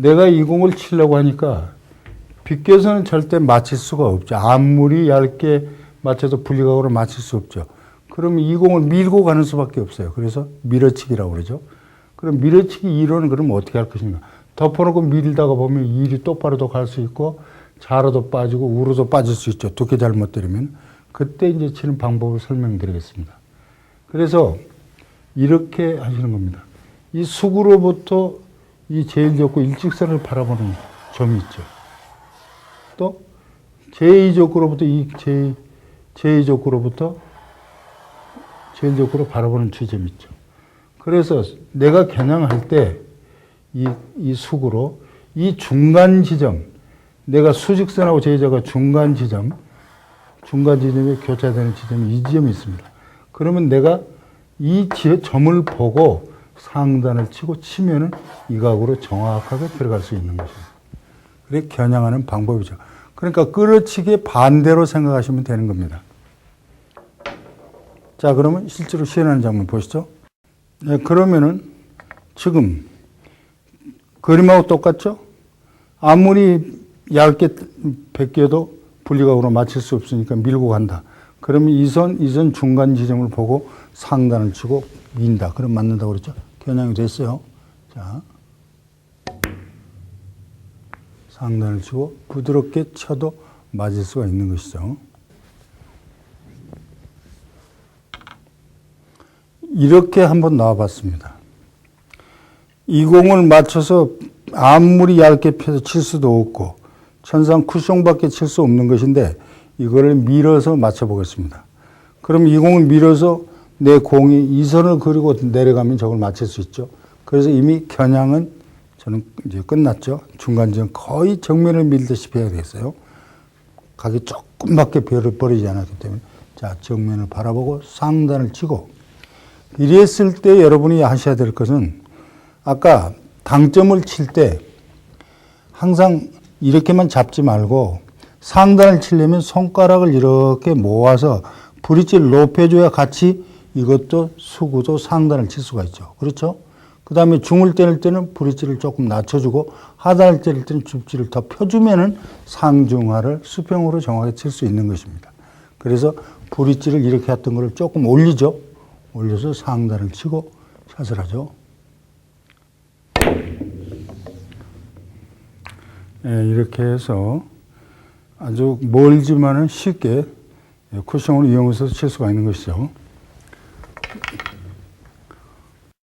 내가 이 공을 치려고 하니까 빗겨서는 절대 맞힐 수가 없죠. 아무리 얇게 맞춰도 분리각으로 맞힐 수 없죠. 그러면 이 공을 밀고 가는 수밖에 없어요. 그래서 밀어치기라고 그러죠. 그럼 밀어치기 이론은 그럼 어떻게 할 것인가? 덮어놓고 밀다가 보면 일이 똑바로도 갈 수 있고 좌로도 빠지고 우로도 빠질 수 있죠. 두께 잘못 들으면 그때 이제 치는 방법을 설명드리겠습니다. 그래서 이렇게 하시는 겁니다. 이 숙으로부터 이 제일 좋고 일직선을 바라보는 점이 있죠. 또 제2족구로부터 이 제, 제2족구로부터 제일 좋고로 바라보는 지점이 있죠. 그래서 내가 겨냥할 때 이, 이 숙으로 이 중간 지점, 내가 수직선하고 제자가 중간 지점, 중간 지점에 교차되는 지점이 이 지점이 있습니다. 그러면 내가 이 지- 점을 보고 상단을 치고 치면은 이 각으로 정확하게 들어갈 수 있는 것입니다. 그래 겨냥하는 방법이죠. 그러니까 끌어치기의 반대로 생각하시면 되는 겁니다. 자, 그러면 실제로 시연하는 장면 보시죠. 네, 그러면은 지금 그림하고 똑같죠? 아무리 얇게 벗겨도 분리각으로 맞출 수 없으니까 밀고 간다. 그러면 이 선, 이 선 중간 지점을 보고 상단을 치고 민다. 그럼 맞는다고 그랬죠? 겨냥이 됐어요. 자. 상단을 치고 부드럽게 쳐도 맞을 수가 있는 것이죠. 이렇게 한번 나와봤습니다. 이 공을 맞춰서 아무리 얇게 펴서 칠 수도 없고 천상 쿠션밖에 칠 수 없는 것인데 이거를 밀어서 맞춰보겠습니다. 그럼 이 공을 밀어서 내 공이 이 선을 그리고 내려가면 저걸 맞출 수 있죠. 그래서 이미 겨냥은 저는 이제 끝났죠. 중간지점 거의 정면을 밀다시피 해야 되겠어요. 각이 조금밖에 별을 버리지 않았기 때문에 자 정면을 바라보고 상단을 치고 이랬을 때 여러분이 하셔야 될 것은 아까 당점을 칠 때 항상 이렇게만 잡지 말고 상단을 치려면 손가락을 이렇게 모아서 브릿지를 높여줘야 같이 이것도 수구도 상단을 칠 수가 있죠. 그렇죠? 그 다음에 중을 때릴 때는 브릿지를 조금 낮춰주고 하단을 때릴 때는 줍지를 더 펴주면은 상중하를 수평으로 정확하게 칠수 있는 것입니다. 그래서 브릿지를 이렇게 했던 거를 조금 올리죠. 올려서 상단을 치고 샷을 하죠. 예, 이렇게 해서 아주 멀지만은 쉽게 쿠션을 이용해서 칠 수가 있는 것이죠. Thank you.